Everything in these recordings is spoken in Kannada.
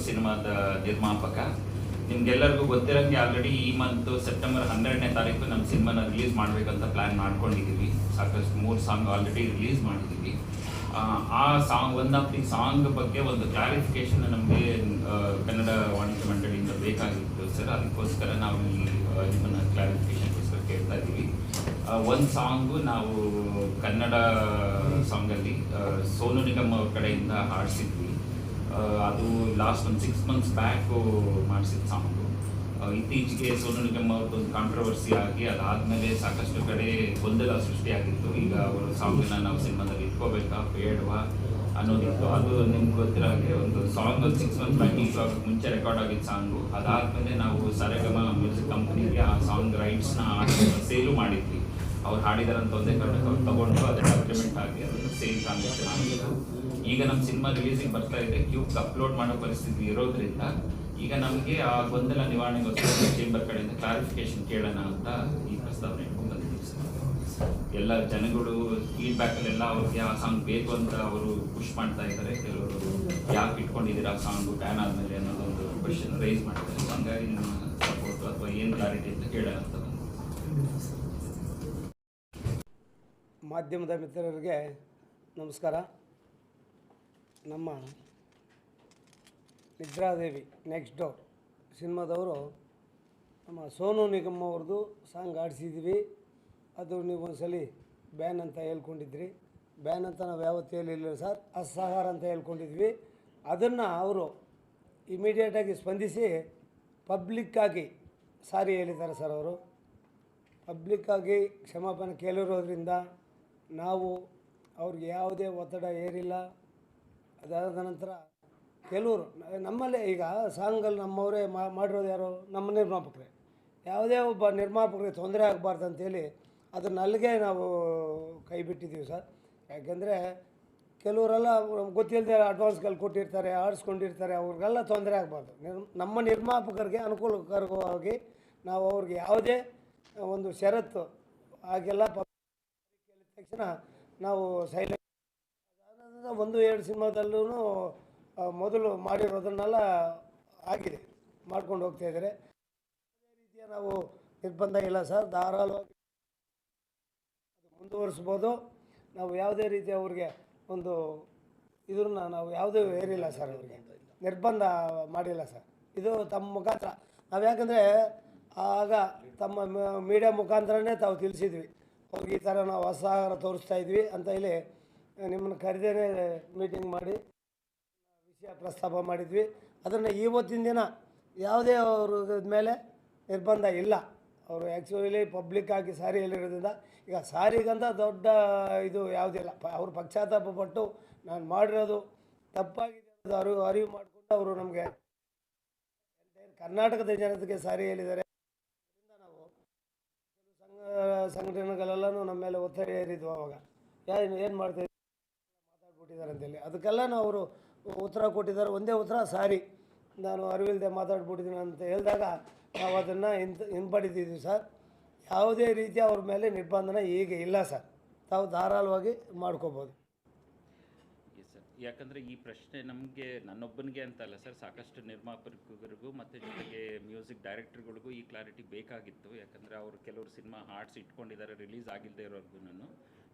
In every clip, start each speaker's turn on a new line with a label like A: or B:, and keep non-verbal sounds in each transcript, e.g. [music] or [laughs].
A: ಸಿನಿಮಾದ ನಿರ್ಮಾಪಕ. ನಿಮ್ಗೆಲ್ಲರಿಗೂ ಗೊತ್ತಿರಂಗೆ ಆಲ್ರೆಡಿ ಈ ಮಂತ್ ಸೆಪ್ಟೆಂಬರ್ ಹನ್ನೆರಡನೇ ತಾರೀಕು ನಮ್ಮ ಸಿನಿಮಾನ ರಿಲೀಸ್ ಮಾಡಬೇಕಂತ ಪ್ಲ್ಯಾನ್ ಮಾಡ್ಕೊಂಡಿದ್ದೀವಿ ಸಾಕಷ್ಟು ಮೂರು ಸಾಂಗ್ ಆಲ್ರೆಡಿ ರಿಲೀಸ್ ಮಾಡಿದ್ದೀವಿ ಆ, song one of the song ಬಗ್ಗೆ ಒಂದು ಕ್ಲಾರಿಫಿಕೇಶನ್ ನಮಗೆ ಕನ್ನಡ ವಾಣಿಜ್ಯ ಮಂಡಳಿಯಿಂದ ಬೇಕಾಗಿತ್ತು ಸರ್ ಅದಕ್ಕೋಸ್ಕರ ನಾವು ನಿಮ್ಮನ್ನು ಕ್ಲಾರಿಫಿಕೇಶನ್ಗೋಸ್ಕರ ಕೇಳ್ತಾ ಇದ್ದೀವಿ ಒಂದು ಸಾಂಗು ನಾವು ಕನ್ನಡ ಸಾಂಗಲ್ಲಿ ಸೋನು ನಿಗಮ್ ಅವ್ರ ಕಡೆಯಿಂದ ಹಾಡಿಸಿದ್ವಿ. ಅದು ಲಾಸ್ಟ್ ಒಂದು ಸಿಕ್ಸ್ ಮಂತ್ಸ್ ಬ್ಯಾಕು ಮಾಡಿಸಿದ ಸಾಂಗು ಇತ್ತೀಚೆಗೆ ಸೋನು ನಿಗಮ್ ಅವ್ರದ್ದು ಒಂದು ಕಾಂಟ್ರವರ್ಸಿ ಆಗಿ ಅದಾದಮೇಲೆ ಸಾಕಷ್ಟು ಕಡೆ ಗೊಂದಲ ಸೃಷ್ಟಿಯಾಗಿತ್ತು. ಈಗ ಅವರು ಸಾಂಗನ್ನ ನಾವು ಸಿನಿಮಾದಲ್ಲಿ ಇಟ್ಕೋಬೇಕಾ, ಬೇಡವಾ ಅನ್ನೋದಿತ್ತು. ಅದು ನಿಮ್ಗೆ ಗೊತ್ತಿರೋ ಹಾಗೆ ಒಂದು ಸಾಂಗ್ ಒಂದು ಸಿಕ್ಸ್ ಮಂತ್ ಬ್ಯಾಕ್ ಈಗ ಮುಂಚೆ ರೆಕಾರ್ಡ್ ಆಗಿದ್ದ ಸಾಂಗು. ಅದಾದಮೇಲೆ ನಾವು ಸರೆಗಮ ಮ್ಯೂಸಿಕ್ ಕಂಪ್ನಿಗೆ ಆ ಸಾಂಗ್ ರೈಟ್ಸ್ನ ಸೇಲು ಮಾಡಿದ್ವಿ. ಅವ್ರು ಹಾಡಿದಾರಂತ ಒಂದೇ ಕಾರಣಕ್ಕೆ ಅವ್ರು ತಗೊಂಡು ಅದೇ ಡಾಕ್ಯುಮೆಂಟ್ ಆಗಿ ಅದನ್ನು ಸೇಲ್ ಟ್ರಾನ್ಸಾಕ್ಷನ್ ಆಗಿತ್ತು ಈಗ ನಮ್ಮ ಸಿನಿಮಾ ರಿಲೀಸಿಗೆ ಬರ್ತಾ ಇದೆ. ಕ್ಯೂಬ್ ಅಪ್ಲೋಡ್ ಮಾಡೋ ಪರಿಸ್ಥಿತಿ ಇರೋದ್ರಿಂದ ಈಗ ನಮಗೆ ಆ ಗೊಂದಲ ನಿವಾರಣೆಗೋಸ್ಕರ ಚೇಂಬರ್ ಕಡೆಯಿಂದ ಕ್ಲಾರಿಫಿಕೇಶನ್ ಕೇಳೋಣ ಅಂತ ಈ ಪ್ರಸ್ತಾವನೆ ಇಟ್ಕೊಂಡು ಸರ್. ಎಲ್ಲ ಜನಗಳು ಫೀಡ್ಬ್ಯಾಕಲ್ಲೆಲ್ಲ ಅವ್ರಿಗೆ ಆ ಸಾಂಗ್ ಬೇಕು ಅಂತ ಅವರು ಖುಷ್ ಮಾಡ್ತಾ ಇದ್ದಾರೆ. ಕೆಲವರು ಯಾಕೆ ಇಟ್ಕೊಂಡಿದ್ದೀರಾ ಆ ಸಾಂಗು ಬ್ಯಾನ್ ಆದಮೇಲೆ ಅನ್ನೋದೊಂದು ಕ್ವಶನ್ ರೈಸ್ ಮಾಡ್ತಾರೆ. ಹಂಗಾಗಿ ನಮ್ಮ ಸಪೋರ್ಟ್ ಅಥವಾ ಏನು ಕ್ಲಾರಿಟಿ ಅಂತ ಕೇಳೋಣ ಅಂತ.
B: ಮಾಧ್ಯಮದ ಮಿತ್ರರಿಗೆ ನಮಸ್ಕಾರ. ನಮ್ಮ ನಿದ್ರಾದೇವಿ ನೆಕ್ಸ್ಟ್ ಡೋರ್ ಸಿನಿಮಾದವರು ನಮ್ಮ ಸೋನು ನಿಗಮ್ ಅವ್ರದ್ದು ಸಾಂಗ್ ಆಡಿಸಿದ್ವಿ. ಅದು ನೀವು ಒಂದ್ಸಲಿ ಬ್ಯಾನ್ ಅಂತ ಹೇಳ್ಕೊಂಡಿದ್ರಿ. ಬ್ಯಾನ್ ಅಂತ ನಾವು ಯಾವತ್ತೂ ಹೇಳಿಲ್ಲ ಸರ್. ಅಸಹಾರ ಅಂತ ಹೇಳ್ಕೊಂಡಿದ್ವಿ. ಅದನ್ನು ಅವರು ಇಮಿಡಿಯೇಟಾಗಿ ಸ್ಪಂದಿಸಿ ಪಬ್ಲಿಕ್ಕಾಗಿ ಸಾರಿ ಹೇಳಿದ್ದಾರೆ ಸರ್ ಅವರು. ಪಬ್ಲಿಕ್ಕಾಗಿ ಕ್ಷಮಾಪಣೆ ಕೇಳಿರೋದ್ರಿಂದ ನಾವು ಅವ್ರಿಗೆ ಯಾವುದೇ ಒತ್ತಡ ಏರಿಲ್ಲ. ಅದಾದ ನಂತರ ಕೆಲವರು, ನಮ್ಮಲ್ಲೇ ಈಗ ಸಾಂಗಲ್ಲಿ ನಮ್ಮವರೇ ಮಾಡಿರೋದು ಯಾರು, ನಮ್ಮ ನಿರ್ಮಾಪಕರೇ. ಯಾವುದೇ ಒಬ್ಬ ನಿರ್ಮಾಪಕರಿಗೆ ತೊಂದರೆ ಆಗಬಾರ್ದು ಅಂತೇಳಿ ಅದನ್ನ ಅಲ್ಲಿಗೆ ನಾವು ಕೈ ಬಿಟ್ಟಿದ್ದೀವಿ ಸರ್. ಯಾಕೆಂದರೆ ಕೆಲವರೆಲ್ಲ ಗೊತ್ತಿಲ್ಲದೆ ಅಡ್ವಾನ್ಸ್ಗಳು ಕೊಟ್ಟಿರ್ತಾರೆ ಆಡಿಸ್ಕೊಂಡಿರ್ತಾರೆ ಅವ್ರಿಗೆಲ್ಲ ತೊಂದರೆ ಆಗಬಾರ್ದು. ನಿರ್, ನಮ್ಮ ನಿರ್ಮಾಪಕರಿಗೆ ಅನುಕೂಲಕರವಾಗಿ ನಾವು ಅವ್ರಿಗೆ ಯಾವುದೇ ಒಂದು ಷರತ್ತು ಹಾಗೆಲ್ಲ ತಕ್ಷಣ ನಾವು ಸೈಲೆಂಟ್ ಒಂದು, ಎರಡು ಸಿನಿಮಾದಲ್ಲೂ ಮೊದಲು ಮಾಡಿರೋದನ್ನೆಲ್ಲ ಆಗಿದೆ, ಮಾಡ್ಕೊಂಡು ಹೋಗ್ತಾ ಇದ್ದಾರೆ. ರೀತಿಯ ನಾವು ನಿರ್ಬಂಧ ಇಲ್ಲ ಸರ್, ಧಾರಾಳವಾಗಿ ಮುಂದುವರಿಸ್ಬೋದು. ನಾವು ಯಾವುದೇ ರೀತಿ ಅವ್ರಿಗೆ ಒಂದು ಇದನ್ನ ನಾವು ಯಾವುದೇ ಏರಿಲ್ಲ ಸರ್ ಅವ್ರಿಗೆ. ನಿರ್ಬಂಧ ಮಾಡಿಲ್ಲ ಸರ್. ಇದು ತಮ್ಮ ಮುಖಾಂತರ. ನಾವು ಯಾಕಂದರೆ ಆಗ ತಮ್ಮ ಮೀಡಿಯಾ ಮುಖಾಂತರನೇ ತಾವು ತಿಳಿಸಿದ್ವಿ. ಅವ್ರಿಗೆ ಈ ಥರ ನಾವು ಹೊಸ ತೋರಿಸ್ತಾ ಇದ್ವಿ ಅಂತ ಹೇಳಿ ನಿಮ್ಮನ್ನು ಕರೆದೇನೆ ಮೀಟಿಂಗ್ ಮಾಡಿ ವಿಷಯ ಪ್ರಸ್ತಾಪ ಮಾಡಿದ್ವಿ. ಅದನ್ನು ಇವತ್ತಿನ ದಿನ ಯಾವುದೇ ಅವ್ರ ಮೇಲೆ ನಿರ್ಬಂಧ ಇಲ್ಲ. ಅವರು ಆ್ಯಕ್ಚುಲಿ ಪಬ್ಲಿಕ್ ಆಗಿ ಸಾರಿ ಹೇಳಿರೋದ್ರಿಂದ ಈಗ ಸಾರಿಗಂತ ದೊಡ್ಡ ಇದು ಯಾವುದಿಲ್ಲ ಪ ಅವರು ಪಕ್ಷಾತಾಪ ಪಟ್ಟು ನಾನು ಮಾಡಿರೋದು ತಪ್ಪಾಗಿದೆ ಅರಿವು ಅರಿವು ಮಾಡಿಕೊಂಡು ಅವರು ನಮಗೆ ಕರ್ನಾಟಕದ ಜನತೆಗೆ ಸಾರಿ ಹೇಳಿದ್ದಾರೆ ನಾವು ಸಂಘ, ಸಂಘಟನೆಗಳೆಲ್ಲನೂ ನಮ್ಮ ಮೇಲೆ ಒತ್ತಡ ಏರಿದ್ವು ಅವಾಗ. ಏನು ಏನು ಇದ್ದೀವಿ? ಹೇಳಿ. ಅದಕ್ಕೆಲ್ಲ ಅವರು ಉತ್ತರ ಕೊಟ್ಟಿದ್ದಾರೆ. ಒಂದೇ ಉತ್ತರ, ಸಾರಿ. ನಾನು ಅರಿವಿಲ್ಲದೆ ಮಾತಾಡ್ಬಿಟ್ಟಿದ್ದೀನಿ ಅಂತ ಹೇಳಿದಾಗ ನಾವು ಅದನ್ನು ಹಿಂದ್ ಹಿಂಪಡಿತಿದ್ವಿ ಸರ್. ಯಾವುದೇ ರೀತಿ ಅವ್ರ ಮೇಲೆ ನಿರ್ಬಂಧನ ಈಗ ಇಲ್ಲ ಸರ್. ತಾವು ಧಾರಾಳವಾಗಿ ಮಾಡ್ಕೋಬೋದು.
A: ಯಾಕಂದರೆ ಈ ಪ್ರಶ್ನೆ ನಮಗೆ, ನನ್ನೊಬ್ಬನಿಗೆ ಅಂತ ಅಲ್ಲ ಸರ್. ಸಾಕಷ್ಟು ನಿರ್ಮಾಪಕರಿಗೂ ಮತ್ತು ಜೊತೆಗೆ ಮ್ಯೂಸಿಕ್ ಡೈರೆಕ್ಟರ್ಗಳಿಗೂ ಈ ಕ್ಲಾರಿಟಿ ಬೇಕಾಗಿತ್ತು. ಯಾಕಂದರೆ ಅವರು ಕೆಲವರು ಸಿನಿಮಾ ಹಾಡ್ಸ್ ಇಟ್ಕೊಂಡಿದ್ದಾರೆ, ರಿಲೀಸ್ ಆಗಿಲ್ಲದೆ ಇರೋರ್ಗು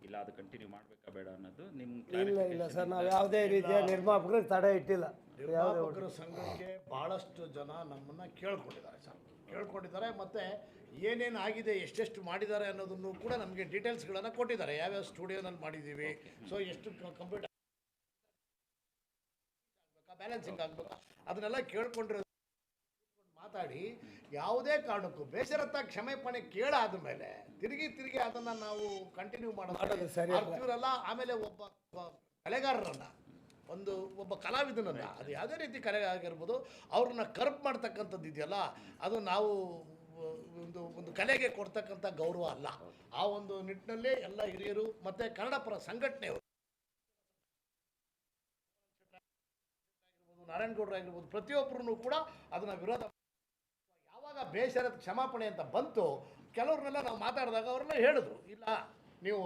A: ಇಲ್ಲ ಅದು ಕಂಟಿನ್ಯೂ ಮಾಡಬೇಕಾ ಬೇಡ ಅನ್ನೋದು ನಿಮ್ಮ
B: ಇಲ್ಲ ಇಲ್ಲ ಸರ್ ನಾವು ಯಾವುದೇ ರೀತಿಯ ನಿರ್ಮಾಪಕರಿಗೆ ತಡೆ ಇಟ್ಟಿಲ್ಲ.
C: ನಿರ್ಮಾಪಕರ ಸಂಘಕ್ಕೆ ಬಹಳಷ್ಟು ಜನ ನಮ್ಮನ್ನ ಕೇಳ್ಕೊಂಡಿದ್ದಾರೆ ಸರ್. ಕೇಳ್ಕೊಂಡಿದ್ದಾರೆ ಮತ್ತೆ ಏನೇನು ಆಗಿದೆ ಎಷ್ಟೆಷ್ಟು ಮಾಡಿದ್ದಾರೆ ಅನ್ನೋದನ್ನು ಕೂಡ ನಮಗೆ ಡೀಟೇಲ್ಸ್ಗಳನ್ನು ಕೊಟ್ಟಿದ್ದಾರೆ. ಯಾವ್ಯಾವ ಸ್ಟುಡಿಯೋನಲ್ಲಿ ಮಾಡಿದ್ದೀವಿ ಸೊ ಎಷ್ಟು ಕಂಪ್ಯೂಟರ್ ಬ್ಯಾಲೆನ್ಸಿಂಗ್ ಆಗಬೇಕಾ? ಅದನ್ನೆಲ್ಲ ಕೇಳ್ಕೊಂಡಿರೋ ಮಾತಾಡಿ. ಯಾವುದೇ ಕಾರಣಕ್ಕೂ ಬೇಸರತ್ತ ಕ್ಷಮೆಪಣೆ ಕೇಳಾದ ಮೇಲೆ ತಿರುಗಿ ತಿರುಗಿ ಅದನ್ನ ನಾವು ಕಂಟಿನ್ಯೂ
B: ಮಾಡೋದು ಅಲ್ಲ.
C: ಆಮೇಲೆ ಒಬ್ಬ ಕಲೆಗಾರರನ್ನ ಒಂದು ಒಬ್ಬ ಕಲಾವಿದನನ್ನ ಅದು ಯಾವುದೇ ರೀತಿ ಕಲೆ ಆಗಿರ್ಬೋದು ಅವ್ರನ್ನ ಕರ್ಪ್ ಮಾಡ್ತಕ್ಕಂಥದ್ದು ಇದೆಯಲ್ಲ ಅದು ನಾವು ಒಂದು ಒಂದು ಕಲೆಗೆ ಕೊಡ್ತಕ್ಕಂಥ ಗೌರವ ಅಲ್ಲ ಆ ಒಂದು ನಿಟ್ಟಿನಲ್ಲಿ ಎಲ್ಲ ಹಿರಿಯರು ಮತ್ತೆ ಕನ್ನಡ ಪರ ಸಂಘಟನೆಯವರು ನಾರಾಯಣಗೌಡರು ಆಗಿರ್ಬೋದು ಪ್ರತಿಯೊಬ್ಬರೂ ಕೂಡ ಅದನ್ನ ವಿರೋಧ ಯಾವಾಗ ಕ್ಷಮಾಪಣೆ ಅಂತ ಬಂತು ಕೆಲವ್ರನ್ನೆಲ್ಲ ನಾವು ಮಾತಾಡಿದಾಗ ಅವ್ರನ್ನ ಹೇಳಿದ್ರು ಇಲ್ಲ ನೀವು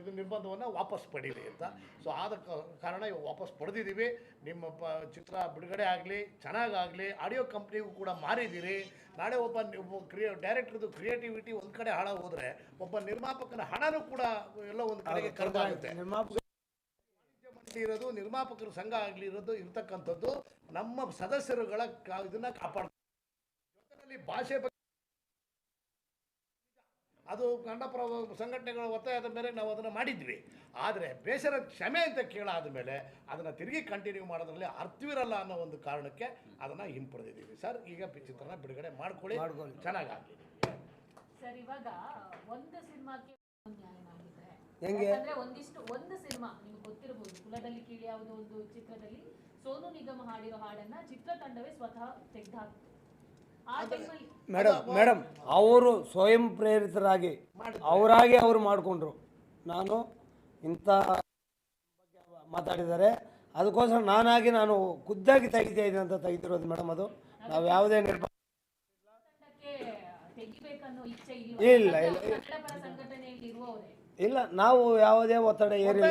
C: ಇದು ನಿರ್ಬಂಧವನ್ನು ವಾಪಸ್ ಪಡೀರಿ ಅಂತ. ಸೊ ಆದ ಕಾರಣ ಇವಾಗ ವಾಪಸ್ ಪಡೆದಿದ್ದೀವಿ. ನಿಮ್ಮ ಪ ಚಿತ್ರ ಬಿಡುಗಡೆ ಆಗಲಿ ಚೆನ್ನಾಗಾಗಲಿ ಆಡಿಯೋ ಕಂಪ್ನಿಗೂ ಕೂಡ ಮಾರಿದ್ದೀರಿ. ನಾಳೆ ಒಬ್ಬ ನಿಮ್ಮ ಕ್ರಿಯ ಕ್ರಿಯೇ ಡೈರೆಕ್ಟರ್ದು ಕ್ರಿಯೇಟಿವಿಟಿ ಒಂದು ಕಡೆ ಹಾಳ ಹೋದರೆ ಒಬ್ಬ ನಿರ್ಮಾಪಕನ ಹಣನೂ ಕೂಡ ಎಲ್ಲ ಒಂದು ಕಡೆಗೆ ಕರೆದಾಗುತ್ತೆ ಇರೋದು ನಿರ್ಮಾಪಕರ ಸಂಘ ಆಗಲಿ ಇರೋದು ಇರ್ತಕ್ಕಂಥದ್ದು ನಮ್ಮ ಸದಸ್ಯರುಗಳ ಇದನ್ನು ಇದನ್ನ ಕಾಪಾಡ ಜೊತೆಯಲ್ಲಿ ಭಾಷೆ ಬಗ್ಗೆ ಅದು ಕನ್ನಡ ಪರ ಸಂಘಟನೆಗಳ ಒತ್ತಾಯದ ಮೇಲೆ ನಾವು ಅದನ್ನು ಮಾಡಿದ್ವಿ. ಆದರೆ ಬೇಸರ ಕ್ಷಮೆ ಅಂತ ಕೇಳಾದ ಮೇಲೆ ಅದನ್ನು ತಿರುಗಿ ಕಂಟಿನ್ಯೂ ಮಾಡೋದ್ರಲ್ಲಿ ಅರ್ಥವಿರಲ್ಲ ಅನ್ನೋ ಒಂದು ಕಾರಣಕ್ಕೆ ಅದನ್ನು ಹಿಂಪಡೆದಿದ್ದೀವಿ ಸರ್ ಈಗ ಚಿತ್ರನ ಬಿಡುಗಡೆ ಮಾಡ್ಕೊಳ್ಳಿ.
B: ಮಾಡ್ಕೊಳ್ಳಿ.
C: ಚೆನ್ನಾಗಾಗಲಿ.
D: ಸರ್ ಇವಾಗ ಒಂದು ಸಿನಿಮಾಕ್ಕೆ
B: ಹೆಂಗೆ?
D: ಒಂದಿಷ್ಟು ಒಂದು ಸಿನಿಮಾ ನಿಮ್ಗೆ ಗೊತ್ತಿರಬಹುದು ಕುಲದಲ್ಲಿ ಕೀಳಿ ಯಾವುದೋ ಒಂದು ಚಿತ್ರದಲ್ಲಿ ಸೋನು ನಿಗಮ ಹಾಡಿರೋ ಹಾಡನ್ನ ಚಿತ್ರತಂಡವೇ ಸ್ವತಃ ಟೈಮಲ್ಲಿ
B: ಮೇಡಮ್ ಮೇಡಮ್ ಅವರು ಸ್ವಯಂ ಪ್ರೇರಿತರಾಗಿ ಅವರಾಗಿ ಅವರು ಮಾಡಿಕೊಂಡ್ರು. ನಾನು ಇಂಥ ಬಗ್ಗೆ ಮಾತಾಡಿದ್ದಾರೆ. ಅದಕ್ಕೋಸ್ಕರ ನಾನಾಗಿ ನಾನು ಖುದ್ದಾಗಿ ತೆಗಿತಾ ಇದ್ದೀನಿ ಅಂತ ತೆಗಿತಿರೋದು ಮೇಡಮ್ ಅದು. ನಾವು ಯಾವುದೇ
D: ನಿರ್ಬಂಧ
B: ಇಲ್ಲ,
D: ಇಲ್ಲ
B: ಇಲ್ಲ. ನಾವು ಯಾವುದೇ ಒತ್ತಡ ಏರಿಲ್ಲ.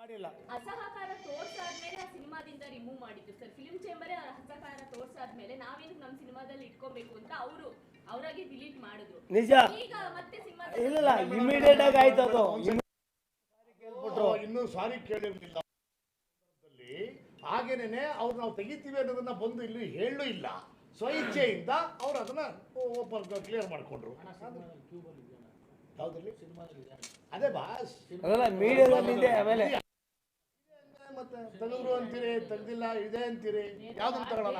B: ಮಾಡಿಲ್ಲ
E: ಅಸಹಕಾರ ತೋರ್ಸಾದ್ಮೇಲೆ ಆ ಸಿನಿಮಾದಿಂದ ರಿಮೂವ್ ಮಾಡಿದ್ದು ಸರ್ ಫಿಲ್ಮ್ ಚೇಂಬರೇ ಅಸಹಕಾರ ತೋರ್ಸಾದ್ಮೇಲೆ ನಾವೇನು ನಮ್ಮ ಸಿನಿಮಾದಲ್ಲಿ ಇಟ್ಕೋಬೇಕು ಅಂತ ಅವರು ಅವರಾಗಿ ಡಿಲೀಟ್ ಮಾಡಿದ್ರು.
B: ನಿಜ.
E: ಈಗ ಮತ್ತೆ ಸಿನಿಮಾ
B: ಇಲ್ಲ ಇಮಿಡಿಯೇಟ್ ಆಗಿ ಆಯ್ತು ಅದು.
C: ಇನ್ನೂ ಸಾರಿ ಕೇಳಿರ್ಲಿಲ್ಲ. ಹಾಗೇನೆ ಅವ್ರು ನಾವು ತೆಗಿತೀವಿ ಅನ್ನೋದನ್ನ ಬಂದು ಇಲ್ಲಿ ಹೇಳೂ ಇಲ್ಲ. ಸ್ವಇಚ್ಛೆಯಿಂದ ಅವ್ರು ಅದನ್ನ ಓಪನ್ ಕ್ಲಿಯರ್ ಮಾಡ್ಕೊಂಡ್ರು. ಅದೇ
B: ಬಾ. ಮೀಡಿಯಾದಲ್ಲಿ ಇದೆ ಆಮೇಲೆ.
C: ಮತ್ತೆ ತೆಗೆದ್ರು ಅಂತೀರಿ ತೆಗ್ದಿಲ್ಲ ಇದೆ ಅಂತೀರಿ ಯಾವ್ದು ತಗೊಳ್ಳೋಣ?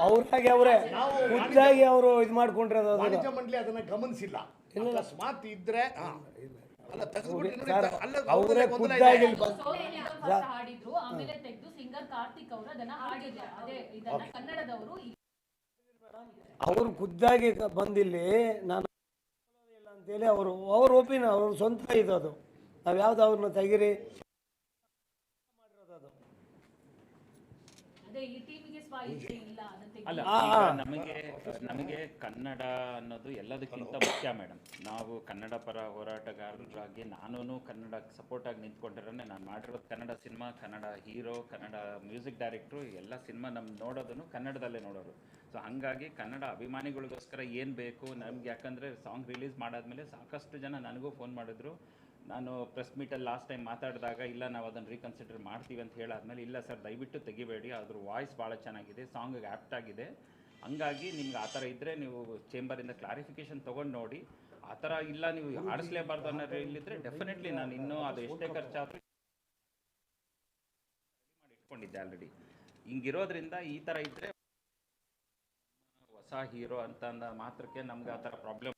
B: ಅವ್ರಾಗಿ ಅವರೇ
C: ನಾವು
B: ಖುದ್ದಾಗಿ ಅವರು ಇದು ಮಾಡ್ಕೊಂಡ್ರೆ
C: ವಾಣಿಜ್ಯ ಮಂಡಳಿ ಅದನ್ನ ಗಮನಿಸಿಲ್ಲ. ಅಕಸ್ಮಾತ್ ಇದ್ರೆ ಹಾ. ಅಲ್ಲ ತೆಗೆದ್ಬಿಟ್ಟು ನೋಡಿ, ಅಲ್ಲ
B: ಅವರೇ
C: ಗೊಂದಲ ಇದೆ.
B: ಖುದ್ದಾಗಿ ಇಲ್ಲಿ ಬಂದು
D: ಸೋನು ಹಾಡಿದ್ರು ಆಮೇಲೆ ತೆಗೆದು ಸಿಂಗರ್ ಕಾರ್ತಿಕ್ ಅವರು ಅದನ್ನ ಹಾಡಿದ್ರು. ಅದೇ ಇದನ್ನ ಕನ್ನಡದವರು ಈ-
B: ಅವರು ಖುದ್ದಾಗಿ ಕ- ಬಂದಿಲ್ಲಿ ನಾನು ಅಂತೇಳಿ ಅವರು ಅವ್ರ ಒಪಿನಿಯನ್ ಅವ್ರ ಸ್ವಂತ ಇದು ಅದು. ನಾವು ಯಾವ್ದು ಅವ್ರನ್ನ ತೆಗಿರಿ?
D: ಅದೇ
A: ಅಲ್ಲ ಈಗ ನಮಗೆ ನಮಗೆ ಕನ್ನಡ ಅನ್ನೋದು ಎಲ್ಲದಕ್ಕಿಂತ ಮುಖ್ಯ ಮೇಡಮ್. ನಾವು ಕನ್ನಡ ಪರ ಹೋರಾಟಗಾರರಾಗಿ ನಾನು ಕನ್ನಡ ಸಪೋರ್ಟ್ ಆಗಿ ನಿಂತ್ಕೊಂಡಿರೋನೆ. ನಾನು ಮಾಡಿರೋದು Kannada cinema Kannada hero Kannada music director ಎಲ್ಲ ಸಿನಿಮಾ ನಮ್ ನೋಡೋದನ್ನು ಕನ್ನಡದಲ್ಲೇ ನೋಡೋರು. ಸೊ ಹಾಗಾಗಿ ಕನ್ನಡ ಅಭಿಮಾನಿಗಳಿಗೋಸ್ಕರ ಏನು ಬೇಕು ನಮ್ಗೆ ಯಾಕಂದರೆ ಸಾಂಗ್ ರಿಲೀಸ್ ಮಾಡಾದ್ಮೇಲೆ ಸಾಕಷ್ಟು ಜನ ನನಗೂ ಫೋನ್ ಮಾಡಿದ್ರು. ನಾನು ಪ್ರೆಸ್ ಮೀಟಲ್ಲಿ ಲಾಸ್ಟ್ ಟೈಮ್ ಮಾತಾಡಿದಾಗ, ಇಲ್ಲ, ನಾವು ಅದನ್ನು ರೀಕನ್ಸಿಡರ್ ಮಾಡ್ತೀವಿ ಅಂತ ಹೇಳಾದ್ಮೇಲೆ, ಇಲ್ಲ ಸರ್ ದಯವಿಟ್ಟು ತೆಗಿಬೇಡಿ, ಅದ್ರ ವಾಯ್ಸ್ ಭಾಳ ಚೆನ್ನಾಗಿದೆ ಸಾಂಗಿಗೆ ಆ್ಯಪ್ಟ್ ಆಗಿದೆ. ಹಂಗಾಗಿ ನಿಮ್ಗೆ ಆ ಥರ ಇದ್ದರೆ ನೀವು ಚೇಂಬರಿಂದ ಕ್ಲಾರಿಫಿಕೇಶನ್ ತೊಗೊಂಡು ನೋಡಿ. ಆ ಥರ ಇಲ್ಲ, ನೀವು ಆಡಿಸ್ಲೇಬಾರ್ದು ಅನ್ನೋ ಇಲ್ಲಿದ್ರೆ ಡೆಫಿನೆಟ್ಲಿ ನಾನು ಇನ್ನೂ ಅದು ಎಷ್ಟೇ ಖರ್ಚಾದರೂ ಮಾಡಿ ಇಟ್ಕೊಂಡಿದ್ದೆ ಆಲ್ರೆಡಿ ಹಿಂಗಿರೋದ್ರಿಂದ ಈ ಥರ ಇದ್ದರೆ ಹೊಸ ಹೀರೋ ಅಂತ ಮಾತ್ರಕ್ಕೆ ನಮ್ಗೆ ಆ ಥರ ಪ್ರಾಬ್ಲಮ್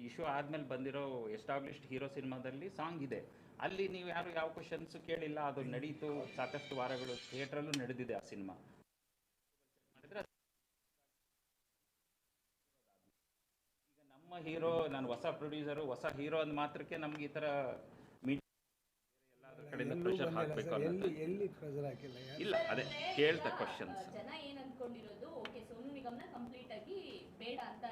A: ಇಶ್ಯೂ ಆದ್ಮೇಲೆ ಬಂದಿರೋ ಎಸ್ಟಾಬ್ಲಿಷ್ಡ್ ಹೀರೋ ಸಿನಿಮಾದಲ್ಲಿ ಸಾಂಗ್ ಇದೆ. ಅಲ್ಲಿ ನೀವು ಯಾರು ಯಾವ ಕ್ವಶನ್ಸ್ ಕೇಳಿಲ್ಲ ಅದು ನಡೀತು ಸಾಕಷ್ಟು ವಾರಗಳು ಥಿಯೇಟ್ರಲ್ಲೂ ನಡೆದಿದೆ ಆ ಸಿನಿಮಾ. ಈಗ ನಮ್ಮ ಹೀರೋ ನಾನು ಹೊಸ ಪ್ರೊಡ್ಯೂಸರು ಹೊಸ ಹೀರೋ ಅಂದ ಮಾತ್ರಕ್ಕೆ ನಮ್ಗೆ ಈ
B: ತರ
A: ಇಲ್ಲ ಅದೇ ಕೇಳ್ತಾ ಕ್ವಶನ್ಸ್
E: ಜನ ಏನ್ ಅನ್ಕೊಂಡಿರೋದು ಓಕೆ ಸೋನು ನಿಗಮ್ನ ಕಂಪ್ಲೀಟ್ ಆಗಿ ಬೇಡ ಅಂತ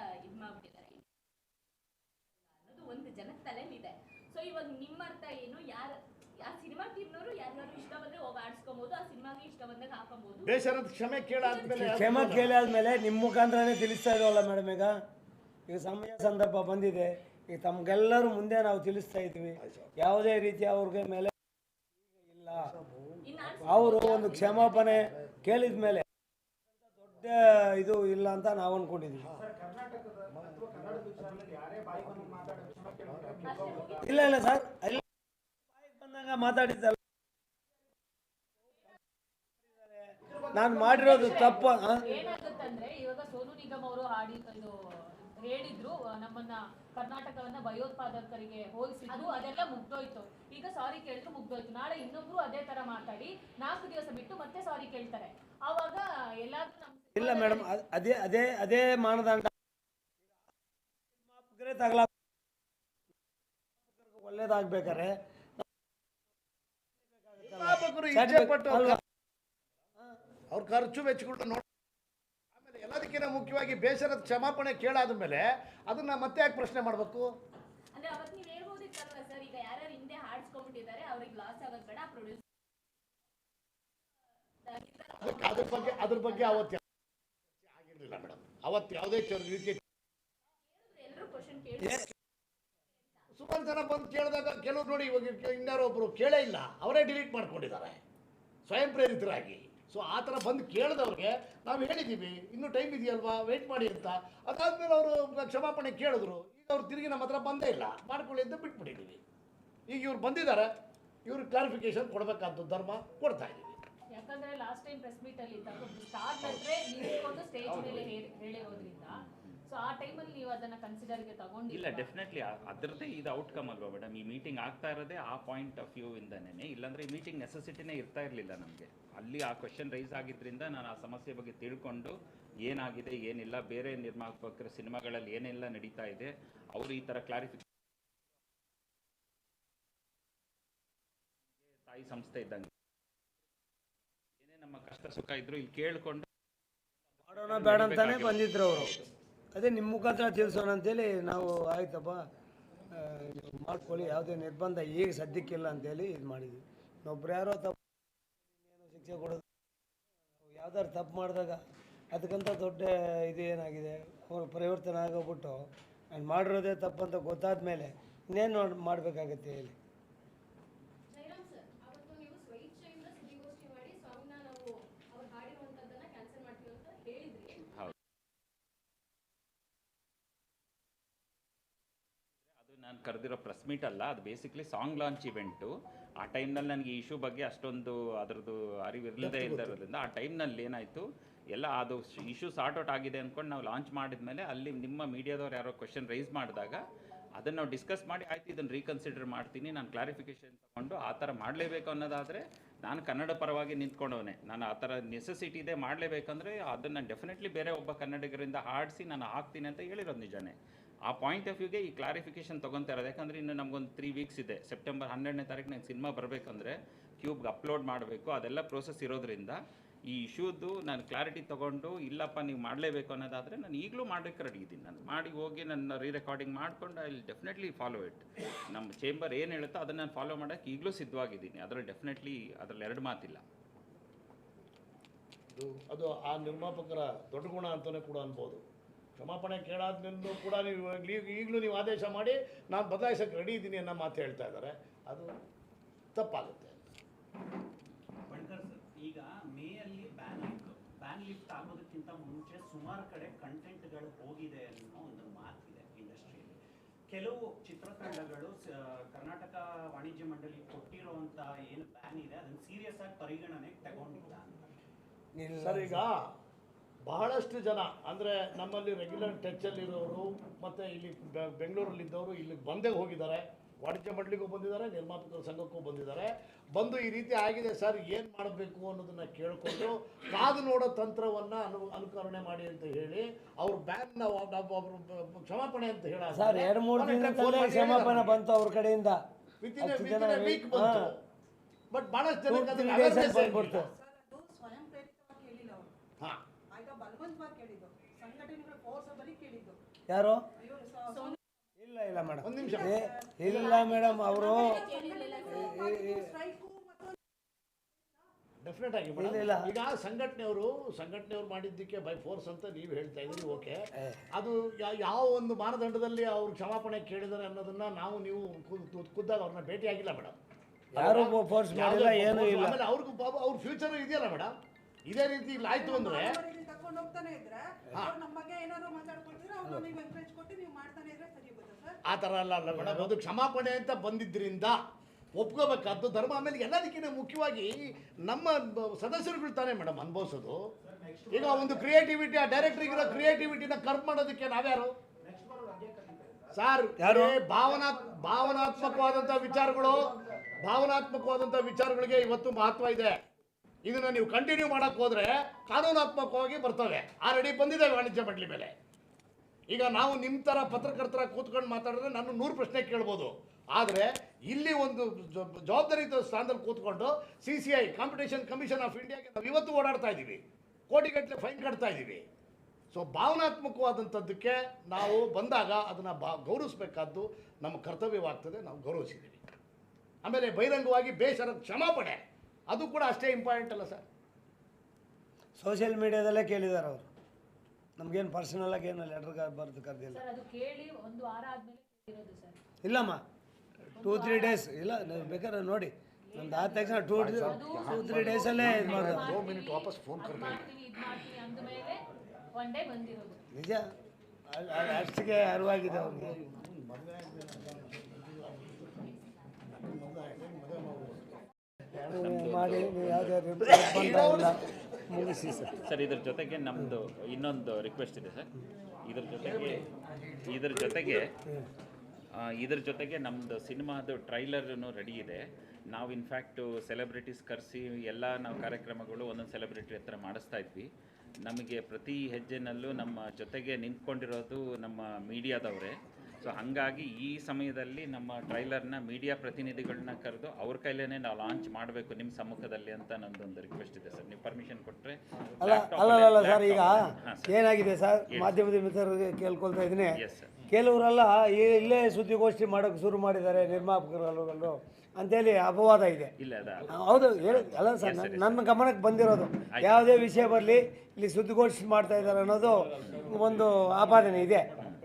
E: ಒಂದು ಜನ ತಲೆಲಿದೆ. ಸೊ ಇವಾಗ ನಿಮ್ಮ ಅರ್ಥ ಏನು? ಯಾರು ಆ ಸಿನಿಮಾ ಟೀಮ್ನವರು ಯಾರ್ಯಾರು ಇಷ್ಟ ಬಂದ್ರೆ ಹೋಗಿ ಆಡಿಸ್ಕೊಬಹುದು ಆ ಸಿನಿಮಾಗೆ ಇಷ್ಟ ಬಂದಾಗ ಹಾಕೊಬಹುದು
C: ಬೇಷರತ್ ಕ್ಷಮೆ ಕೇಳಾದ್ಮೇಲೆ
B: ಕ್ಷಮೆ ಕೇಳಾದ್ಮೇಲೆ ನಿಮ್ಮ ಮುಖಾಂತರನೇ ತಿಳಿಸ್ತಾ ಇರೋಲ್ಲ ಮೇಡಮ್ ಈಗ. ಈಗ ಸಮಯ ಸಂದರ್ಭ ಬಂದಿದೆ. ಈಗ ತಮ್ಗೆಲ್ಲರೂ ಮುಂದೆ ನಾವು ತಿಳಿಸ್ತಾ ಇದ್ವಿ. ಯಾವುದೇ ರೀತಿ ಅವ್ರಿಗೆ ಮೇಲೆ ಇಲ್ಲ. ಅವರು ಒಂದು ಕ್ಷಮಾಪಣೆ ಕೇಳಿದ ಮೇಲೆ ದೊಡ್ಡ ಇದು ಇಲ್ಲ ಅಂತ ನಾವು ಅನ್ಕೊಂಡಿದ್ವಿ. ಇಲ್ಲ ಇಲ್ಲ ಸರ್. ಬಾಯಿಗೆ ಬಂದಾಗ ಮಾತಾಡಿದ್ದಲ್ಲ. ನಾನು ಮಾಡಿರೋದು ತಪ್ಪು?
D: ಏನಾಗುತ್ತಂದ್ರೆ ಇವಾಗ ಸೋನು ನಿಗಮ್ ಅವರು ಹಾಡಿ ಇದು ಹೇಳಿದ್ರು ನಮ್ಮನ್ನ ಕರ್ನಾಟಕವನ್ನ ಭಯೋತ್ಪಾದಕರಿಗೆ ಅದು ಅದೆಲ್ಲ ಮುಗ್ದೋಯ್ತು. ಈಗ ಸಾರಿ ಕೇಳಿದ್ರು ಮುಗ್ದೋಯ್ತು. ನಾಳೆ ಇನ್ನೊಬ್ರು ಅದೇ ತರ ಮಾತಾಡಿ ನಾಲ್ಕು ದಿವಸ ಬಿಟ್ಟು ಮತ್ತೆ ಸಾರಿ ಕೇಳ್ತಾರೆ. ಅವಾಗ ಎಲ್ಲಾದ್ರೂ ನಮ್
B: ಇಲ್ಲ ಮೇಡಮ್ ಅದೇ ಅದೇ ಅದೇ ಮಾನದಂಡ. ಒಳ್ಳೇದಾಗ್ಬೇಕಾರೆ?
C: ಅವ್ರ ಖರ್ಚು ವೆಚ್ಚಗಳು ನೋಡಿ ಎಲ್ಲದಕ್ಕಿಂತ ಮುಖ್ಯವಾಗಿ ಬೇಸರದ ಕ್ಷಮಾಪಣೆ ಕೇಳಾದ ಮೇಲೆ ಅದನ್ನ ಮತ್ತೆ ಯಾಕೆ ಪ್ರಶ್ನೆ ಮಾಡಬೇಕು?
E: ಅಂದ್ರೆ ಅವತ್ತು ನೀವು ಹೇಳ್ಬೋದಿತ್ತಲ್ವಾ ಸರ್ ಈಗ ಯಾರ್ಯಾರು ಹಿಂದೆ ಹಾಡ್ಸ್ಕೊಂಡ್ಬಿಟ್ಟಿದ್ದಾರೆ ಅವ್ರಿಗೆ ಲಾಸ್ ಆಗೋದ್ ಬೇಡ ಪ್ರೊಡ್ಯೂಸ್
C: ಅದಕ್ಕೆ ಅದ್ರ ಬಗ್ಗೆ ಅದ್ರ ಬಗ್ಗೆ ಅವತ್ತು ಆಗಿರ್ಲಿಲ್ಲ ಮೇಡಮ್. ಅವತ್ತು ಯಾವುದೇ ರೀತಿಯ ಸುಮಾರು ಜನ ಬಂದು ಕೇಳಿದಾಗ ಕೆಲವ್ರು ನೋಡಿ ಇವಾಗ ಇನ್ನಾರೋ ಒಬ್ರು ಕೇಳೇ ಇಲ್ಲ. ಅವರೇ ಡಿಲೀಟ್ ಮಾಡ್ಕೊಂಡಿದ್ದಾರೆ. ಸ್ವಯಂ ಪ್ರೇರಿತರಾಗಿ. ಸೊ ಆ ಥರ ಬಂದು ಕೇಳಿದವ್ರಿಗೆ ನಾವು ಹೇಳಿದ್ದೀವಿ ಇನ್ನೂ ಟೈಮ್ ಇದೆಯಲ್ವಾ? ವೆಯ್ಟ್ ಮಾಡಿ ಅಂತ. ಅದಾದಮೇಲೆ ಅವರು ಕ್ಷಮಾಪಣೆ ಕೇಳಿದ್ರು. ಈಗ ಅವ್ರು ತಿರುಗಿ ನಮ್ಮ ಹತ್ರ ಬಂದೇ ಇಲ್ಲ. ಮಾಡ್ಕೊಳ್ಳಿ ಅಂತ ಬಿಟ್ಬಿಟ್ಟಿದ್ದೀವಿ. ಈಗ ಇವ್ರು ಬಂದಿದ್ದಾರೆ ಇವ್ರು ಕ್ಲಾರಿಫಿಕೇಶನ್ ಕೊಡಬೇಕಾದ ಧರ್ಮ ಕೊಡ್ತಾ ಇದ್ದೀವಿ.
D: ಯಾಕಂದ್ರೆ ಲಾಸ್ಟ್ ಟೈಮ್ ಪ್ರೆಸ್ ಮೀಟ್ ಅಲ್ಲಿ ನಿಂತ್ಕೊಂಡು ಸ್ಟೇಜ್ ಮೇಲೆ ಹೇಳಿರೋದ್ರಿಂದ ಸೊ ಆ ಟೈಮಲ್ಲಿ ನೀವು ಅದನ್ನ ಕನ್ಸಿಡರ್ಗೆ
A: ಇಲ್ಲ
D: ತಗೊಂಡಿಲ್ಲ
A: ಡೆಫಿನೆಟ್ಲಿ ಅದರದ್ದೇ ಇದು ಔಟ್ಕಮ್ ಅಲ್ವಾ ಮೇಡಮ್ ಈ ಮೀಟಿಂಗ್ ಆಗ್ತಾ ಇರೋದೇ ಆ ಪಾಯಿಂಟ್ ಆಫ್ ವ್ಯೂ ಇಂದನೇ ಇಲ್ಲಾಂದ್ರೆ ಈ ಮೀಟಿಂಗ್ ನೆಸೆಸಿಟಿನೇ ಇರ್ತಾ ಇರಲಿಲ್ಲ ನಮಗೆ. ಅಲ್ಲಿ ಆ ಕ್ವಶನ್ ರೈಸ್ ಆಗಿದ್ರಿಂದ ನಾನು ಆ ಸಮಸ್ಯೆ ಬಗ್ಗೆ ತಿಳ್ಕೊಂಡು ಏನಾಗಿದೆ ಏನಿಲ್ಲ ಬೇರೆ ನಿರ್ಮಾಪಕರ ಸಿನಿಮಾಗಳಲ್ಲಿ ಏನೆಲ್ಲ ನಡೀತಾ ಇದೆ ಅವರು ಈ ಥರ ಕ್ಲಾರಿಫಿಕೇಶನ್ ತಾಯಿ ಸಂಸ್ಥೆ ಇದ್ದಂಗೆ. ಏನೇ ನಮ್ಮ ಕಷ್ಟ ಸುಖ ಇದ್ರು ಇಲ್ಲಿ ಕೇಳಿಕೊಂಡು
B: ಮಾಡೋಣ ಬೇಡ ಅಂತಾನೆ ಬಂದಿದ್ರು ಅವರು. ಅದೇ ನಿಮ್ಮ ಮುಖಾಂತರ ತಿಳಿಸೋಣ ಅಂತೇಳಿ ನಾವು ಆಯ್ತಪ್ಪ ಮಾಡ್ಕೊಳ್ಳಿ. ಯಾವುದೇ ನಿರ್ಬಂಧ ಈಗ ಸದ್ಯಕ್ಕಿಲ್ಲ ಅಂತೇಳಿ ಇದು ಮಾಡಿದ್ವಿ. ಇನ್ನೊಬ್ರು ಯಾರೋ ತಪ್ಪು ಶಿಕ್ಷೆ ಕೊಡೋದು ಯಾವ್ದಾದ್ರು ತಪ್ಪು ಮಾಡಿದಾಗ ಅದಕ್ಕಂತ ದೊಡ್ಡ ಇದು ಏನಾಗಿದೆ, ಅವರು ಪರಿವರ್ತನೆ ಆಗೋಗ್ಬಿಟ್ಟು ನಾನು ಮಾಡಿರೋದೇ ತಪ್ಪು ಅಂತ ಗೊತ್ತಾದ ಮೇಲೆ ಇನ್ನೇನು ಮಾಡಬೇಕಾಗತ್ತೆ ಹೇಳಿ
F: ಜಯರಾಮ್ ಸರ್ ಅವತ್ತು ನೀವು ಸ್ವಇಚ್ಛೆಯಿಂದ ಸುದ್ದಿಗೋಷ್ಠಿ ಮಾಡಿ ಸಾಂಗ್ನ ನಾವು ಅವ್ರು ಹಾಡಿರುವಂಥದ್ದನ್ನ ಕ್ಯಾನ್ಸಲ್ ಮಾಡ್ತೀವಿ ಅಂತ ಹೇಳಿದ್ರಿ
A: ಅದು ನಾನು ಕರೆದಿರೋ ಪ್ರೆಸ್ ಮೀಟ್ ಅಲ್ಲ ಅದು ಬೇಸಿಕ್ಲಿ ಸಾಂಗ್ ಲಾಂಚ್ ಇವೆಂಟು ಆ ಟೈಮ್ನಲ್ಲಿ ನನಗೆ ಈ ಇಶ್ಯೂ ಬಗ್ಗೆ ಅಷ್ಟೊಂದು ಅದರದ್ದು ಅರಿವು ಇರಲಿಲ್ಲದೆ ಇರೋದ್ರಿಂದ ಆ ಟೈಮ್ನಲ್ಲಿ ಏನಾಯಿತು ಎಲ್ಲ ಅದು ಇಶ್ಯೂ ಸಾರ್ಟ್ ಔಟ್ ಆಗಿದೆ ಅಂದ್ಕೊಂಡು ನಾವು ಲಾಂಚ್ ಮಾಡಿದ್ಮೇಲೆ ಅಲ್ಲಿ ನಿಮ್ಮ ಮೀಡಿಯಾದವ್ರು ಯಾರೋ ಕ್ವಶನ್ ರೈಸ್ ಮಾಡಿದಾಗ ಅದನ್ನು ನಾವು ಡಿಸ್ಕಸ್ ಮಾಡಿ ಆಯ್ತು ಇದನ್ನು ರೀಕನ್ಸಿಡರ್ ಮಾಡ್ತೀನಿ ನಾನು ಕ್ಲಾರಿಫಿಕೇಶನ್ ತಗೊಂಡು ಆ ಥರ ಮಾಡಲೇಬೇಕು ಅನ್ನೋದಾದರೆ ನಾನು ಕನ್ನಡ ಪರವಾಗಿ ನಿಂತ್ಕೊಂಡವನೇ. ನಾನು ಆ ಥರ ನೆಸೆಸಿಟಿ ಇದೆ ಮಾಡಲೇಬೇಕಂದ್ರೆ ಅದನ್ನು ಡೆಫಿನೆಟ್ಲಿ ಬೇರೆ ಒಬ್ಬ ಕನ್ನಡಿಗರಿಂದ ಹಾಡಿಸಿ ನಾನು ಹಾಕ್ತೀನಿ ಅಂತ ಹೇಳಿರೋದು ನಿಜನೇ. ಆ ಪಾಯಿಂಟ್ ಆಫ್ ವ್ಯೂಗೆ ಈ ಕ್ಲಾರಿಫಿಕೇಶನ್ ತೊಗೊತಾ ಇರೋದು. ಯಾಕಂದರೆ ಇನ್ನು ನಮಗೊಂದು ತ್ರೀ ವೀಕ್ಸ್ ಇದೆ. ಸೆಪ್ಟೆಂಬರ್ ಹನ್ನೆರಡನೇ ತಾರೀಕು ನಂಗೆ ಸಿನಿಮಾ ಬರಬೇಕಂದ್ರೆ ಕ್ಯೂಬ್ಗೆ ಅಪ್ಲೋಡ್ ಮಾಡಬೇಕು. ಅದೆಲ್ಲ ಪ್ರೋಸೆಸ್ ಇರೋದ್ರಿಂದ ಈ ಇಶ್ಯೂದು ನಾನು ಕ್ಲಾರಿಟಿ ತೊಗೊಂಡು ಇಲ್ಲಪ್ಪ ನೀವು ಮಾಡಲೇಬೇಕು ಅನ್ನೋದಾದರೆ ನಾನು ಈಗಲೂ ಮಾಡಬೇಕು ರೆಡಿ ಇದ್ದೀನಿ. ನಾನು ಮಾಡಿ ಹೋಗಿ ನನ್ನ ರೀ ರೆಕಾರ್ಡಿಂಗ್ ಮಾಡಿಕೊಂಡು I will definitely follow it ನಮ್ಮ ಚೇಂಬರ್ ಏನು ಹೇಳುತ್ತೋ ಅದನ್ನು ನಾನು ಫಾಲೋ ಮಾಡೋಕ್ಕೆ ಈಗಲೂ ಸಿದ್ಧವಾಗಿದ್ದೀನಿ. ಅದರಲ್ಲಿ ಡೆಫಿನೆಟ್ಲಿ ಅದರಲ್ಲಿ ಎರಡು ಮಾತಿಲ್ಲ.
C: ಅದು ಅದು ಆ ನಿರ್ಮಾಪಕರ ದೊಡ್ಡ ಗುಣ ಅಂತಲೇ ಕೂಡ ಅನ್ಬೋದು. ಕ್ಷಮಾಪಣೆ ಕೇಳಾದ್ಮೇಲೂ ಕೂಡ ನೀವು ಈಗ್ಲೂ- ಈಗಲೂ ನೀವು ಆದೇಶ ಮಾಡಿ ನಾನು ಬದಲಾಯಿಸೋಕೆ ರೆಡಿ ಇದ್ದೀನಿ ಅನ್ನೋ ಮಾತು ಹೇಳ್ತಾ ಇದ್ದಾರೆ. ಅದು ತಪ್ಪಾಗುತ್ತೆ.
G: ಬಣ್ಕರ್ ಸರ್ ಈಗ ಮೇಯಲ್ಲಿ ಬ್ಯಾನ್ ಆಯಿತು ಬ್ಯಾನ್ ಲಿಫ್ಟ್ ಆಗೋದಕ್ಕಿಂತ ಮುಂಚೆ ಸುಮಾರು ಕಡೆ ಕಂಟೆಂಟ್ಗಳು ಹೋಗಿದೆ ಅನ್ನೋ ಒಂದು ಮಾತಿದೆ ಇಂಡಸ್ಟ್ರಿಯಲ್ಲಿ ಕೆಲವು ಚಿತ್ರತಂಡಗಳು ಕರ್ನಾಟಕ ವಾಣಿಜ್ಯ ಮಂಡಳಿ ಕೊಟ್ಟಿರುವಂತಹ ಏನು ಬ್ಯಾನ್ ಇದೆ ಅದನ್ನು ಸೀರಿಯಸ್ ಆಗಿ ಪರಿಗಣನೆಗೆ ತಗೊಂಡಿಲ್ಲ ಅಂತ.
C: ಸರ್ ಈಗ ಬಹಳಷ್ಟು ಜನ ಅಂದರೆ ನಮ್ಮಲ್ಲಿ ರೆಗ್ಯುಲರ್ ಟಚ್ಚಲ್ಲಿರೋರು ಮತ್ತು ಇಲ್ಲಿ ಬೆ- ಬೆಂಗಳೂರಲ್ಲಿದ್ದವರು ಇಲ್ಲಿಗೆ ಬಂದೇ ಹೋಗಿದ್ದಾರೆ. ವಾಣಿಜ್ಯ ಮಂಡಳಿಗೂ ಬಂದಿದ್ದಾರೆ ನಿರ್ಮಾಪಕರ ಸಂಘಕ್ಕೂ ಬಂದಿದ್ದಾರೆ. ಬಂದು ಈ ರೀತಿ ಆಗಿದೆ ಸರ್ ಏನು ಮಾಡಬೇಕು ಅನ್ನೋದನ್ನ ಕೇಳಿಕೊಂಡು ಕಾದು ನೋಡೋ ತಂತ್ರವನ್ನು ಅನು ಅನುಕರಣೆ ಮಾಡಿ ಅಂತ ಹೇಳಿ ಅವ್ರ ಬ್ಯಾನ್ ಒಬ್ಬರು ಕ್ಷಮಾಪಣೆ ಅಂತ ಹೇಳ
B: ಸರ್ ಎರಡು ಮೂರು ಕ್ಷಮಾಪಣೆ ಬಂತು ಅವ್ರ ಕಡೆಯಿಂದ.
C: ವೀಕ್. ಬಂತು. ಬಟ್ ಬಹಳಷ್ಟು
B: Two,
C: ಜನಕ್ಕೆ ಅದಕ್ಕೆ
H: ಸ್ವಯಂ
C: ಹಾ.
B: ಯಾರು? ಇಲ್ಲ ಇಲ್ಲ ಮೇಡಮ್
C: ಒಂದು ನಿಮಿಷ.
B: ಇಲ್ಲ ಮೇಡಮ್ ಅವರು
C: ಡೆಫಿನೆಟ್ ಆಗಿ
B: ಇಲ್ಲ,
C: ಮೇಡಮ್
B: ಇಲ್ಲ.
C: ಈಗ ಸಂಘಟನೆಯವರು ಸಂಘಟನೆಯವರು ಮಾಡಿದ್ದಕ್ಕೆ ಬೈ ಫೋರ್ಸ್ ಅಂತ ನೀವು ಹೇಳ್ತಾ ಇದ್ರಿ ಓಕೆ. ಅದು ಯಾವ ಒಂದು ಮಾನದಂಡದಲ್ಲಿ ಅವ್ರು ಕ್ಷಮಾಪಣೆ ಕೇಳಿದ್ದಾರೆ ಅನ್ನೋದನ್ನ ನಾವು ನೀವು ಖುದ್ದಾಗ ಅವ್ರನ್ನ ಭೇಟಿ ಆಗಿಲ್ಲ ಮೇಡಮ್
B: ಯಾರು ಫೋರ್ಸ್ ಮಾಡಿಲ್ಲ ಏನೂ ಇಲ್ಲ.
C: ಅವ್ರಿಗೂ ಪಾಪ ಅವ್ರ ಫ್ಯೂಚರ್ ಇದೆಯಲ್ಲ ಮೇಡಮ್ ಇದೇ ರೀತಿ ಇಲ್ಲಿ ಆಯ್ತು ಅಂದ್ರೆ?
H: ತಕೊಂಡು ಹೋಗ್ತಾನೆ ಇದ್ರೆ ಅವ್ರು ನಮ್ಮ ಬಗ್ಗೆ ಏನಾದ್ರು ಮಾತಾಡ್ಕೊಳ್ತೀರಾ ಅವ್ರು ನೀವು ಎಂಕರೇಜ್ ಕೊಟ್ಟು ನೀವು ಮಾಡ್ತಾನೆ ಇದ್ರೆ ಸರಿ ಹೋಗುತ್ತಾ ಸರ್.
C: ಆ ಥರ ಅಲ್ಲ ಅಲ್ಲ ಮೇಡಮ್ ಅದು ಕ್ಷಮಾಪಣೆ ಅಂತ ಬಂದಿದ್ರಿಂದ ಒಪ್ಕೋಬೇಕಾದ್ದು ಧರ್ಮ ಆಮೇಲೆ ಎಲ್ಲದಕ್ಕಿಂತ ಮುಖ್ಯವಾಗಿ ನಮ್ಮ ಸದಸ್ಯರುಗಳು ತಾನೇ ಮೇಡಮ್ ಅನುಭವಿಸೋದು. ಈಗ ಒಂದು ಕ್ರಿಯೇಟಿವಿಟಿ ಆ ಡೈರೆಕ್ಟ್ರಿಗಿರೋ ಕ್ರಿಯೇಟಿವಿಟಿನ ಕರ್ಪ್ ಮಾಡೋದಕ್ಕೆ ನಾವ್ಯಾರು? ಸರ್
B: ಯಾರು?
C: ಭಾವನಾ ಭಾವನಾತ್ಮಕವಾದಂಥ ವಿಚಾರಗಳು ಭಾವನಾತ್ಮಕವಾದಂಥ ವಿಚಾರಗಳಿಗೆ ಇವತ್ತು ಮಹತ್ವ ಇದೆ. ಇದನ್ನ ನೀವು ಕಂಟಿನ್ಯೂ ಮಾಡಕ್ ಹೋದ್ರೆ ಕಾನೂನಾತ್ಮಕವಾಗಿ ಬರ್ತವೆ. ಆಲ್ರೆಡಿ ಬಂದಿದೆ ವಾಣಿಜ್ಯ ಮಂಡಳಿ ಮೇಲೆ. ಈಗ ನಾವು ನಿಮ್ಮ ಥರ ಪತ್ರಕರ್ತರ ಕೂತ್ಕೊಂಡು ಮಾತಾಡಿದ್ರೆ ನಾನು ನೂರು ಪ್ರಶ್ನೆ ಕೇಳ್ಬೋದು. ಆದರೆ ಇಲ್ಲಿ ಒಂದು ಜವಾಬ್ದಾರಿ ಜವಾಬ್ದಾರಿಯುತ ಸ್ಥಾನದಲ್ಲಿ ಕೂತ್ಕೊಂಡು C C I competition commission of ಇಂಡಿಯಾಗೆ ನಾವು ಇವತ್ತು ಓಡಾಡ್ತಾ ಇದ್ದೀವಿ ಕೋಟಿಗಟ್ಟಲೆ ಫೈನ್ ಕಟ್ತಾ ಇದ್ದೀವಿ ಸೊ ಭಾವನಾತ್ಮಕವಾದಂಥದ್ದಕ್ಕೆ ನಾವು ಬಂದಾಗ ಅದನ್ನು ಬಾ, ಗೌರವಿಸ್ಬೇಕಾದ್ದು ನಮ್ಮ ಕರ್ತವ್ಯವಾಗ್ತದೆ, ನಾವು ಗೌರವಿಸಿದ್ದೀವಿ. ಆಮೇಲೆ ಬಹಿರಂಗವಾಗಿ ಬೇಸರ ಕ್ಷಮಾಪಣೆ. ಅದು ಕೂಡ ಅಷ್ಟೇ ಇಂಪಾರ್ಟೆಂಟ್ ಅಲ್ಲ ಸರ್.
B: ಸೋಷಿಯಲ್ ಮೀಡಿಯಾದಲ್ಲೇ ಕೇಳಿದ್ದಾರೆ ಅವರು. ನಮಗೇನು ಪರ್ಸನಲಾಗಿ ಏನು ಲೆಟರ್ ಬರೆದು ಕರೆದಿಲ್ಲ.
D: ಸರ್ ಅದು ಕೇಳಿ ಒಂದು ವಾರ ಆದ್ಮೇಲೆ ಇರೋದು ಸರ್.
B: ಇಲ್ಲಮ್ಮ ಟೂ ತ್ರೀ ಡೇಸ್ ಇಲ್ಲ ನೀವು ಬೇಕಾದ್ರೆ ನೋಡಿ. ನಮ್ದು ಆದ ತಕ್ಷಣ ಟೂ ಟೂ ತ್ರೀ ಡೇಸಲ್ಲೇ ಇದು
C: ಮಾಡೋದು ವಾಪಸ್ ಫೋನ್
B: ನಿಜ ಅಷ್ಟಿಗೆ ಅರಿವಾಗಿದೆ ಅವ್ರಿಗೆ ನೀವು ಮಾಡಿ ಯಾವುದೇ [laughs] ನಿರ್ಬಂಧ ಇಲ್ಲ ಮುಗಿಸಿ ಸರ್.
A: ಸರ್ ಇದ್ರ ಜೊತೆಗೆ ನಮ್ಮದು ಇನ್ನೊಂದು ರಿಕ್ವೆಸ್ಟ್ ಇದೆ ಸರ್. ಇದ್ರ ಜೊತೆಗೆ ಇದ್ರ ಜೊತೆಗೆ ಆ, ಇದ್ರ ಜೊತೆಗೆ ನಮ್ಮದು ಸಿನಿಮಾದು ಟ್ರೈಲರ್ನು ರೆಡಿ ಇದೆ. ನಾವು ಇನ್ಫ್ಯಾಕ್ಟು ಸೆಲೆಬ್ರಿಟೀಸ್ ಕರೆಸಿ ಎಲ್ಲ ನಾವು ಕಾರ್ಯಕ್ರಮಗಳು ಒಂದೊಂದು ಸೆಲೆಬ್ರಿಟಿ ಹತ್ರ ಮಾಡಿಸ್ತಾ ಇದ್ವಿ. ನಮಗೆ ಪ್ರತಿ ಹೆಜ್ಜೆನಲ್ಲೂ ನಮ್ಮ ಜೊತೆಗೆ ನಿಂತ್ಕೊಂಡಿರೋದು ನಮ್ಮ ಮೀಡಿಯಾದವರೇ ಸೊ ಹಾಗಾಗಿ ಈ ಸಮಯದಲ್ಲಿ ನಮ್ಮ ಟ್ರೈಲರ್ನ ಮೀಡಿಯಾ ಪ್ರತಿನಿಧಿಗಳನ್ನ ಕರೆದು ಅವ್ರ ಕೈಲೇ ನಾವು ಲಾಂಚ್ ಮಾಡಬೇಕು ನಿಮ್ಮ ಸಮ್ಮುಖದಲ್ಲಿ ಅಂತ ನಂದೊಂದು ರಿಕ್ವೆಸ್ಟ್ ಇದೆ ಸರ್. ನೀವು ಪರ್ಮಿಷನ್ ಕೊಟ್ಟರೆ
B: ಅಲ್ಲ ಅಲ್ಲ ಅಲ್ಲ ಸರ್ ಈಗ ಏನಾಗಿದೆ ಸರ್? ಮಾಧ್ಯಮದ ಮಿತ್ರರಿಗೆ ಕೇಳ್ಕೊಳ್ತಾ ಇದ್ದೀನಿ. ಕೆಲವರೆಲ್ಲ ಇಲ್ಲೇ ಸುದ್ದಿಗೋಷ್ಠಿ ಮಾಡೋಕ್ಕೆ ಶುರು ಮಾಡಿದ್ದಾರೆ ನಿರ್ಮಾಪಕರು ಅಂತೇಳಿ ಅಪವಾದ ಇದೆ. ಹೌದು ಹೇಳಿ. ಅಲ್ಲ ಸರ್ ನನ್ನ- ನನ್ನ ಗಮನಕ್ಕೆ ಬಂದಿರೋದು. ಯಾವುದೇ ವಿಷಯ ಬರಲಿ ಇಲ್ಲಿ ಸುದ್ದಿಗೋಷ್ಠಿ ಮಾಡ್ತಾ ಇದ್ದಾರೆ ಅನ್ನೋದು ಒಂದು ಆಪಾದನೆ ಇದೆ.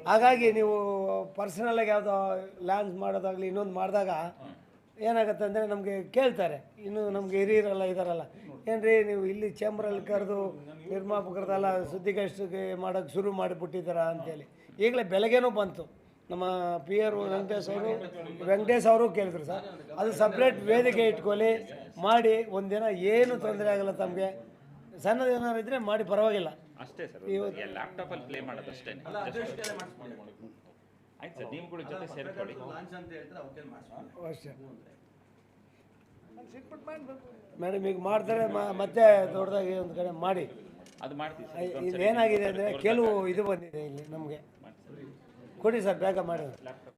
B: ಹಾಗಾಗಿ ನೀವು ಪರ್ಸನಲಾಗಿ ಯಾವುದೋ ಲ್ಯಾನ್ಸ್ ಮಾಡೋದಾಗಲಿ ಇನ್ನೊಂದು ಮಾಡಿದಾಗ ಏನಾಗುತ್ತೆ ಅಂದರೆ ನಮಗೆ ಕೇಳ್ತಾರೆ. ಇನ್ನು ನಮಗೆ ಹಿರಿಯರಲ್ಲ ಇದಾರಲ್ಲ. ಏನ್ರಿ ನೀವು ಇಲ್ಲಿ ಚೇಂಬರಲ್ಲಿ ಕರೆದು ನಿರ್ಮಾಪಕರದೆಲ್ಲ ಸುದ್ದಿಗೋಷ್ಠಿಗೆ ಮಾಡೋಕ್ಕೆ ಶುರು ಮಾಡಿಬಿಟ್ಟಿದ್ದೀರಾ ಅಂತೇಳಿ. ಈಗಲೇ ಬೆಳಗ್ಗೆನೂ ಬಂತು. ನಮ್ಮ ಪಿ ಆರ್ ವೆಂಕಟೇಶ್ ಅವರು ವೆಂಕಟೇಶ್ ಅವರು ಕೇಳಿದ್ರು ಸರ್. ಅದು ಸಪ್ರೇಟ್ ವೇದಿಕೆ ಇಟ್ಕೊಳ್ಳಿ, ಮಾಡಿ ಒಂದಿನ ಏನು ತೊಂದರೆ ಆಗಲ್ಲ ತಮಗೆ. ಸಣ್ಣದೇನಾದ್ರು ಇದ್ದರೆ ಮಾಡಿ ಪರವಾಗಿಲ್ಲ.
A: ಅಷ್ಟೇ ಸರ್ ಲ್ಯಾಪ್ಟಾಪಲ್ಲಿ ಪ್ಲೇ ಮಾಡೋದು ಅಷ್ಟೇ ಆಯ್ತು ಸರ್ ನಿಮ್ಗಳ ಜೊತೆ ಸೇರ್ಕೊಳ್ಳಿ.
B: ಅಷ್ಟೇ. ಮೇಡಮ್ ಈಗ ಮಾಡ್ತಾರೆ ಮ- ಮತ್ತೆ ದೊಡ್ಡದಾಗಿ ಒಂದು ಕಡೆ ಮಾಡಿ.
A: ಅದು ಮಾಡ್ತೀವಿ
B: ಇದೇನಾಗಿದೆ ಅಂದರೆ ಕೆಲವು ಇದು ಬಂದಿದೆ ಇಲ್ಲಿ ನಮಗೆ. ಕೊಡಿ ಸರ್ ಬೇಗ ಮಾಡಿ.
A: ಲ್ಯಾಪ್ಟಾಪ್